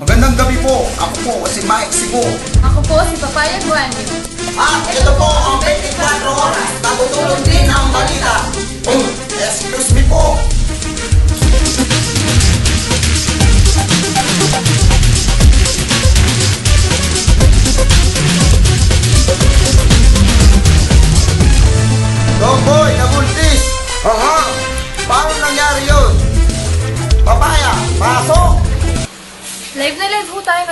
Magandang gabi po. Ako po si Mike Sigo. Ako po si Papaya Guanyo. At ito po ang 24 oras. Natutulong din ang balita. Oh, excuse me po.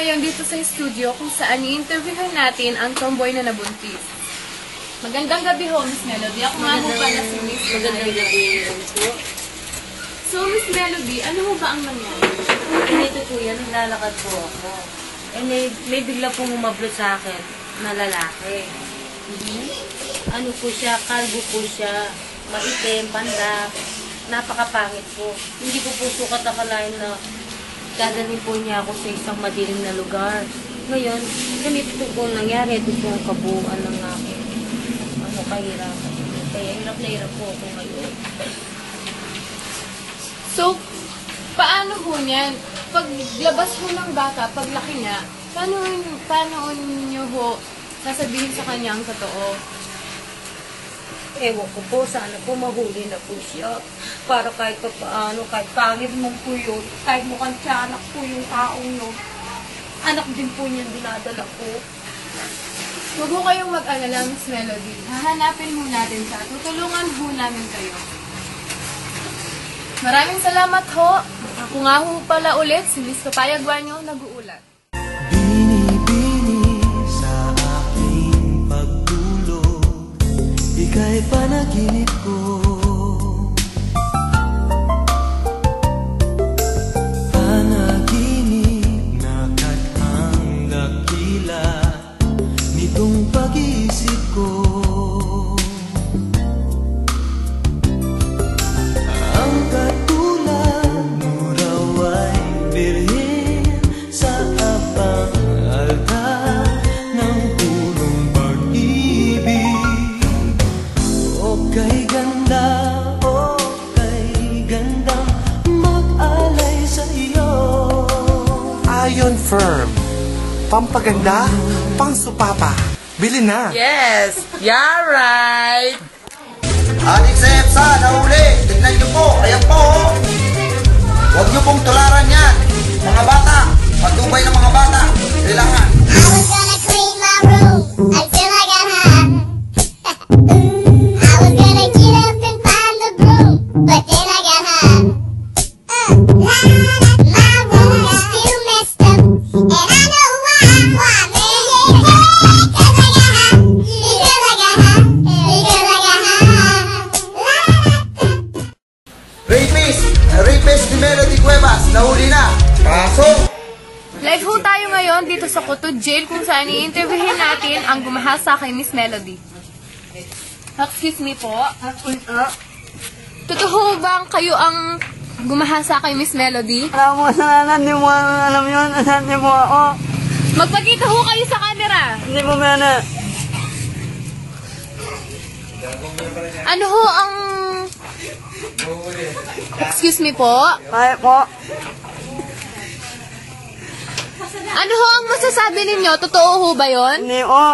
Ngayon dito sa studio kung saan i-interviewin natin ang tomboy na nabuntis. Magandang gabi ho, Miss Melody. Ako nga po pala si Miss Magandang gabi. So, Miss Melody, ano ho ba ang nangyari? Ganito po yan, naglalakad po ako. Eh, may, may bigla pong umablot sa akin na lalaki. Ano po siya, kalbo po siya, maitim, panda, napakapangit po. Hindi ko po sukat akalain na dadalhin po niya ako sa isang madilim na lugar. Ngayon, ganito po nangyari. Ito po ang kabuuan ng aking ano, kahirapan. Kaya hirap na hirap po ako ngayon. So, paano ho niyan? Paglabas ho ng bata, paglaki niya, paano, paano niyo ho sasabihin sa kanya ang totoo? Ewan ko po, sana po mahuli na po siya. Para kahit pa paano, kahit pangit mo po yun, kahit mukhang tiyanak po yung taong yun, anak din po niya dinadala ko. Huwag ho kayong mag-alala, Miss Melody. Hahanapin ho natin siya. Tutulungan ho namin kayo. Maraming salamat ho. Ako nga ho pala ulit, si Miss Papaya Guanyo, nag-uulat. Ika'y panaginip ko Firm. Pampaganda, pang supapa. Bili na. Yes! Yeah, right! Adik sa EPSA, nahuli. Tignan niyo po. Ayan po. oh. Huwag niyo pong tularan yan. Mga bata. Patubay ng mga bata. Kailangan. Rapist. Ni Melody Cuevas. Nahuli na. Pasok. Live ho tayo ngayon dito sa Kutod Jail kung saan i-interviewin natin ang gumahasa kay Miss Melody. Excuse me po. Totoo bang kayo ang gumahasa kay Miss Melody? Alam mo, kasalanan, hindi mo alam yun. Asan hindi mo ako. Magpakita ho kayo sa camera. Hindi mo mena. Ano ho ang... Excuse me po. Kaya po. Ano ho ang masasabi ninyo? Totoo ho ba yon? Hindi po.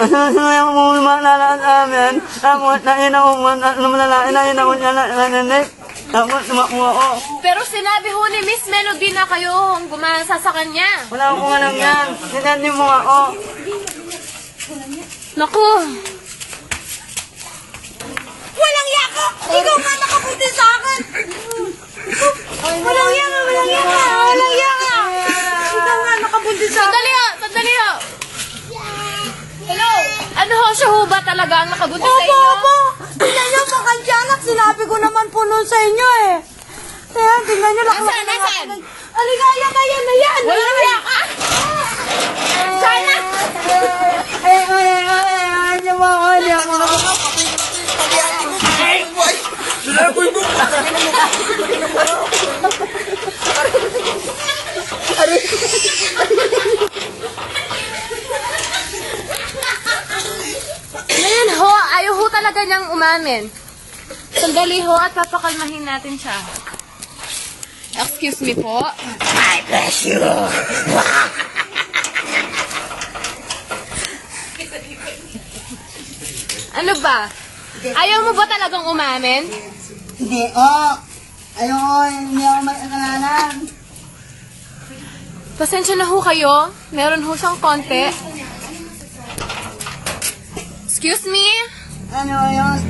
Asasaya mo na amin. Tapos na ina ko man, lumalala, ina ina ko niya na nananig. Tapos tumakbo ako. Pero sinabi ho ni Miss Melody na kayo ang gumahasa sa kanya. Wala akong alam yan. Sinandi mo ako. Naku. Yako! Ikaw nga nakapunti sa akin! Walang yaka! Walang yaka! Walang yaka! Ikaw nga nakapunti sa akin! Sandali ho! Sandali ho! Hello? Ano ho siya ho ba talaga ang nakabuntis sa Opo, inyo? opo! Tingnan niyo, mukhang tiyanak. Sinabi ko naman po nun sa inyo eh. Kaya, tingnan niyo, laklaki Nasaan? na Nasaan? Aligaya kayo na yan! Walang yaka! Sana! Ngayon ho, ayaw ho talaga niyang umamin. Sandali ho at papakalmahin natin siya. Excuse me po. I bless you. Ano ba? Ayaw mo ba talagang umamin? Hindi, oh. Ayoko, hindi ako may kasalanan. Pasensya na ho kayo. Meron ho siyang konti. Excuse me? Ano yun?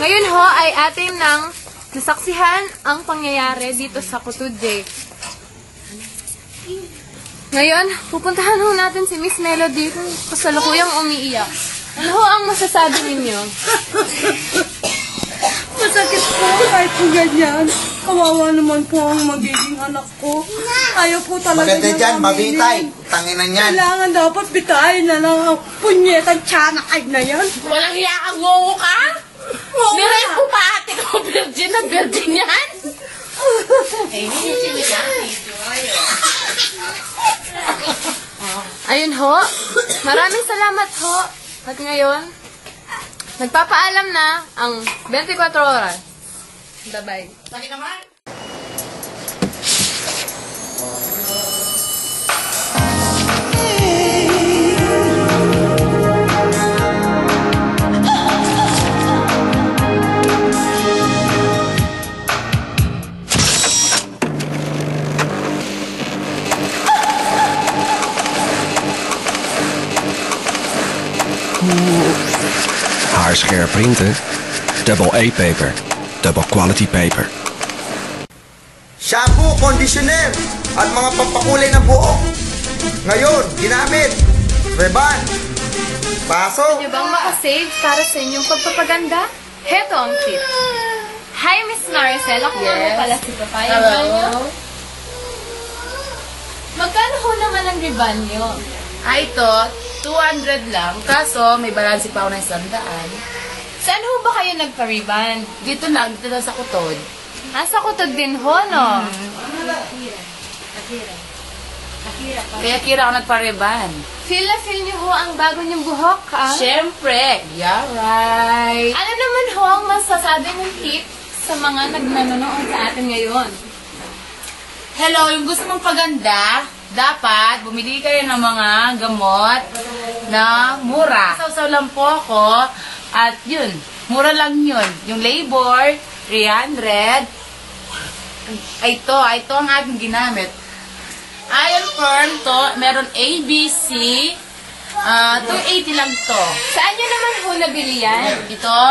Ngayon ho ay atin nang nasaksihan ang pangyayari dito sa Kutudje. Ngayon, pupuntahan ho natin si Miss Melody kung kasalukuyang umiiyak. Ano ho ang masasabi ninyo? Masakit po kahit po ganyan. Kawawa naman po ang magiging anak ko. Ayaw po talaga Maganda niyang dyan, aminin. mabitay. Tanginan yan. Kailangan dapat bitayin na lang ang punyetang tiyanakay na yan. Walang hiya kang ngongo ka? Niray ko pa ate ko, virgin na virgin yan. Eh, Ayun ho. Maraming salamat ho. At ngayon, nagpapaalam na ang 24 oras. Bye-bye. Haarscherp printen. Double A-paper. Double quality paper. Shampoo, conditioner, at mga pampakulay ng buhok. Ngayon, ginamit. Reban. Baso. Pwede bang makasave para sa inyong pagpapaganda? Heto ang tip. Hi, Miss Maricel. Ako nga Yes. pala si Papaya Hello. Magkano ho naman ang riban nyo? Ah, ito, 200 lang. Kaso, may balansi pa ako ng isang daan. Saan ho ba kayo nagpa-riban? Dito lang, dito lang sa kutod. Nasa kutod din ho, no? Kaya kira ako nagpa-reban. Feel na feel niyo ho ang bago niyong buhok, ah? Siyempre, yeah, right. Ano naman ho ang masasabi ng tip sa mga nagnanonood sa atin ngayon? Hello, yung gusto mong paganda, dapat bumili kayo ng mga gamot na mura. Sausaw lang po ako at yun, mura lang yun. Yung labor, 300. Ay, ito, ito ang aking ginamit. Iron Firm to, meron ABC, ah 280 lang to. Saan niyo naman ho nabili yan? Ito,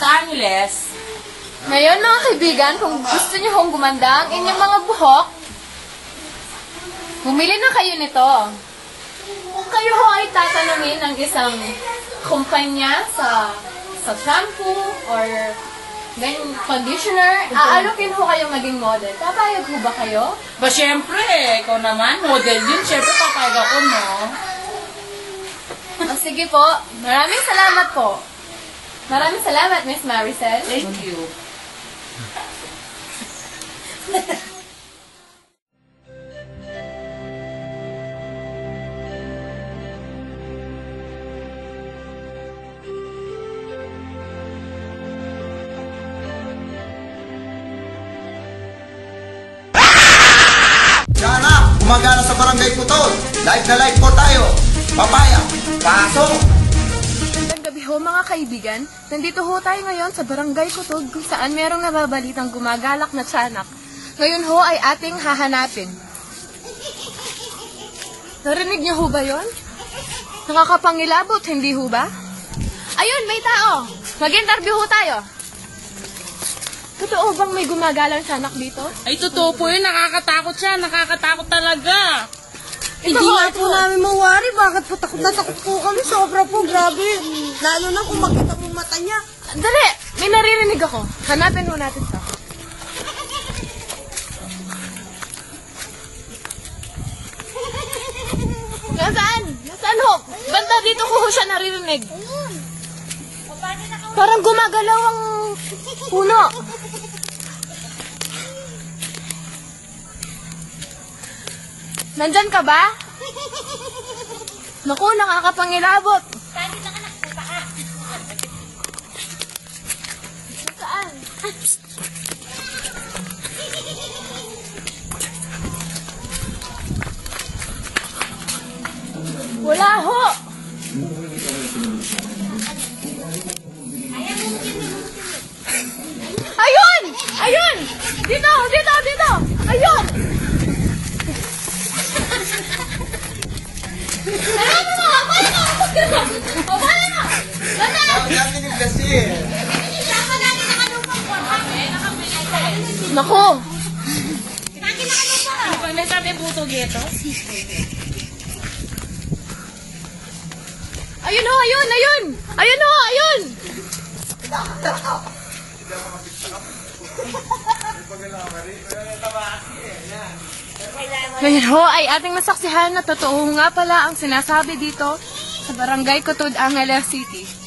sa Angeles, Ngayon, mga kaibigan, kung gusto niyo hong gumanda ang inyong mga buhok, bumili na kayo nito. Kung kayo ho ay tatanungin ng isang kumpanya sa sa shampoo or then conditioner, aalokin ho kayo maging model. Papayag ho ba kayo? Ba, syempre, ikaw naman, model yun. Syempre, papayag ako, no? O sige po, maraming salamat po. Maraming salamat, Miss Maricel. Thank you. gumagana sa barangay Putol. Live na live po tayo. Papaya. Gabi ho mga kaibigan. Nandito ho tayo ngayon sa Barangay Kutog kung saan merong nababalitang gumagalak na tiyanak. Ngayon ho ay ating hahanapin. Narinig niyo ho ba yon? Nakakapangilabot, hindi ho ba? Ayun, may tao! Mag-interview ho tayo. Totoo bang may gumagalang tiyanak dito? Ay, totoo po yun. Nakakatakot siya. Nakakatakot talaga. Hindi nga po namin mawari. Bakit po takot na takot po kami? Sobra po, grabe. Lalo na kung makita mo mata niya. Dali! May naririnig ako. Hanapin ho natin to. Nasaan? Nasaan ho? Banda dito ko ho siya naririnig. Parang gumagalaw ang puno. Nandyan ka ba? Naku, nakakapangilabot. Saan kita ka nakita ka? Saan? Wala ho! Ayun! Ayun! Dito! Dito! Naku! Pag nagsabi puto geto, Ayun ho! Ayun! Ayun! Ayun ho! Ayun! Ngayon ho ay ating nasaksihan na totoo nga pala ang sinasabi dito sa Barangay Kutod, Angeles City.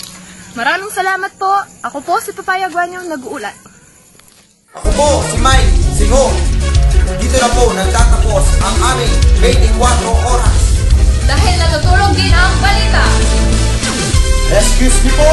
Maraming salamat po. Ako po si Papaya Guanyong nag-uulat. Ako po, si Mike Singo. Dito na po nagtatapos ang aming 24 oras. Dahil natutulog din ang balita. Excuse me po,